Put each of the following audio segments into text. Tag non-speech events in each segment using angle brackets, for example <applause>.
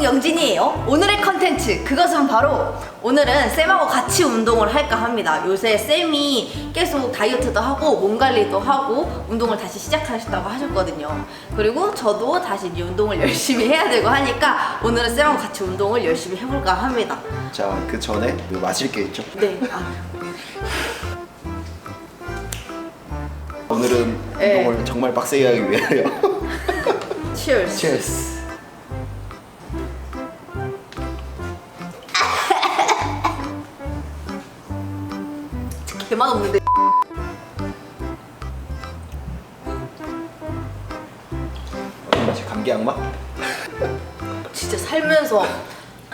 송영진이에요. 오늘의 컨텐츠 그것은 바로 오늘은 쌤하고 같이 운동을 할까 합니다. 요새 쌤이 계속 다이어트도 하고 몸 관리도 하고 운동을 다시 시작하셨다고 하셨거든요. 그리고 저도 다시 이제 운동을 <laughs> 열심히 해야 되고 하니까 오늘은 쌤하고 같이 운동을 열심히 해볼까 합니다. 자, 그 전에 그 마실 게 있죠. 네. 아, 오늘은 네. 운동을 정말 빡세게 하기 위하여. <laughs> cheers. Cheers. 개맛 없는데. 어떤 맛이 감기 악맛? 진짜 살면서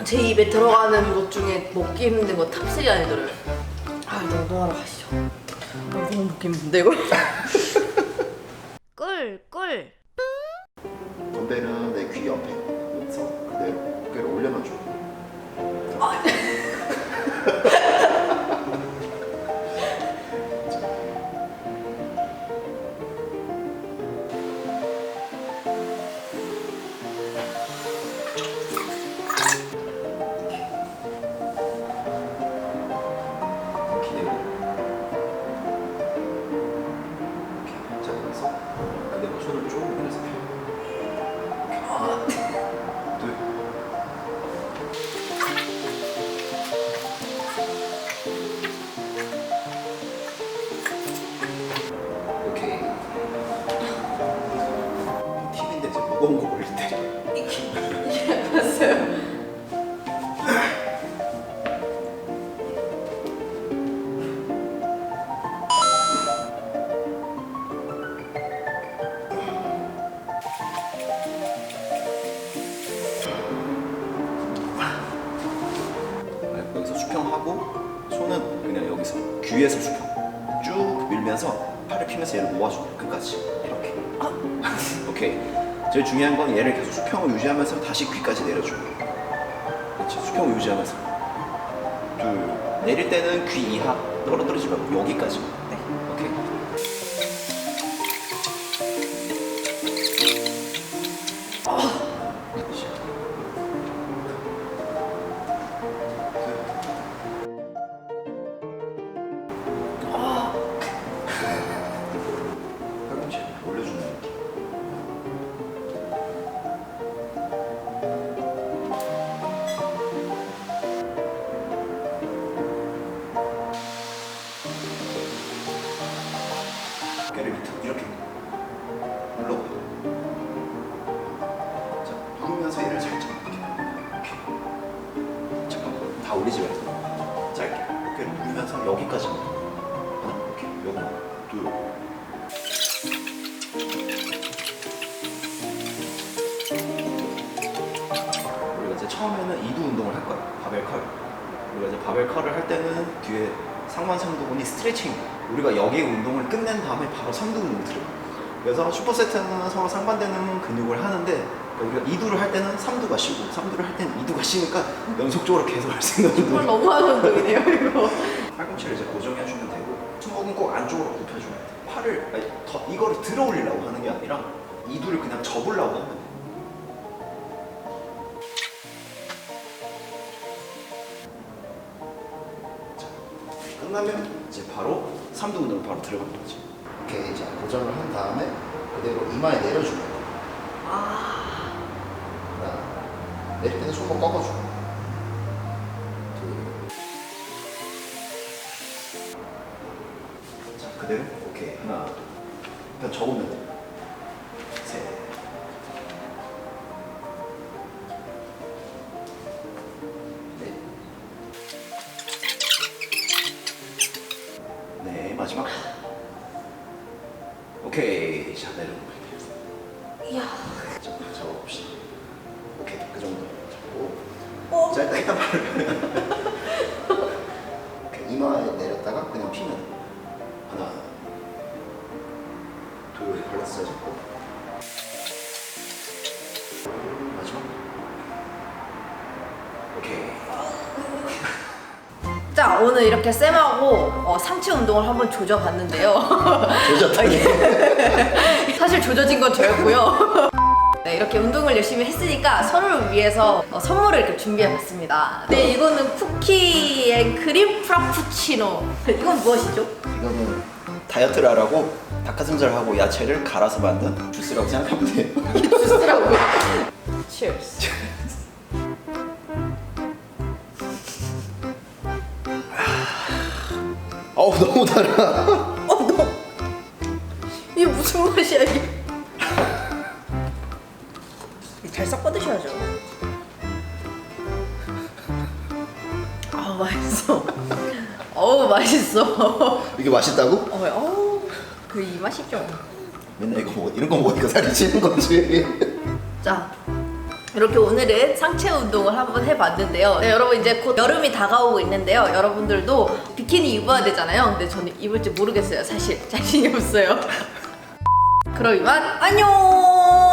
제 입에 들어가는 것 중에 먹기 힘든 거 탑3 안에 들어요. 아, 일단 운동하러 가시죠. 아, 너무 먹기 힘든데, 이거? 꿀, 꿀. 덤벨은 내귀 옆에 여기서 그대로 어깨를 올려놔줘. 기 <laughs> 무거운 거 올릴 때. 봤어요. 여기서 수평하고 손은 그냥 여기서 귀에서 수평 쭉 밀면서 팔을 피면서 얘를 모아줘 끝까지 이렇게 오케이 제일 중요한 건 얘를 계속 수평을 유지하면서 다시 귀까지 내려줘 그렇지 수평을 유지하면서. 둘. 내릴 때는 귀 이하 떨어뜨리지 말고 여기까지 올리지 말고 짧게 어깨를 누르면서 여기까지 하나 이렇게 요거 둘 우리가 이제 처음에는 이두 운동을 할 거야. 바벨 컬. 우리가 이제 바벨 컬을 할 때는 뒤에 상완 삼두근이 스트레칭. 우리가 여기 운동을 끝낸 다음에 바로 삼두 운동 들어. 그래서 슈퍼세트는 서로 상반되는 근육을 하는데 우리가 이두를 할 때는 삼두가 쉬고 삼두를 할 때는 이두가 쉬니까 연속적으로 계속 할수 있는 정말 운동. 너무 하는 운동이네요, 이거. 팔꿈치를 이제 고정해주면 되고 손목은 꼭 안쪽으로 굽혀주면 돼. 팔을 아니, 더 이거를 들어 올리려고 하는 게 아니라 이두를 그냥 접으려고 하면 돼. 자, 끝나면 이제 바로 삼두 운동 바로 들어가는 거지. 오케이, 자 고정을 한 다음에 그대로 이마에 내려주면 돼. 아, 하나, 내릴 때는 손목 꺾어주고. 둘. 자, 그대로 오케이 하나, 둘. 일단 적으면 돼. 셋. 넷. 네, 마지막. 오케이, 자 내려놓을게요. 이야. 자, 적어봅시다. 오케이, 그 정도 잡고. 일단 발을. <laughs> 오케이, 이마에 내렸다가 그냥 피면 돼. 하나, 둘, 밸런스 잘 잡고. 자, 오늘 이렇게 쌤하고 어, 상체 운동을 한번 조져봤는데요. <laughs> 조졌다니. <laughs> 사실 조져진 건 저였고요. <laughs> 네, 이렇게 운동을 열심히 했으니까 서로를 위해서 어, 선물을 이렇게 준비해봤습니다. 네, 이거는 쿠키 앤 크림 프라푸치노. 이건 무엇이죠? 이거는 다이어트를 하라고 닭가슴살하고 야채를 갈아서 만든 주스라고 생각하면 돼요. 주스라고요. Cheers. 어우 너무 달아. 어, 너. 이게 무슨 맛이야, 이게? 잘 섞어 드셔야죠. 아, 맛있어. 어우, 맛있어. 이게 맛있다고? 어, 어우, 그 이 맛이죠. 맨날 이거 먹 이런 거 먹으니까 살이 찌는 거지. 자, 이렇게 오늘은 상체 운동을 한번 해봤는데요. 네, 여러분 이제 곧 여름이 다가오고 있는데요. 여러분들도 비키니 입어야 되잖아요. 근데 저는 입을지 모르겠어요. 사실 자신이 없어요. <laughs> 그럼 이만 안녕.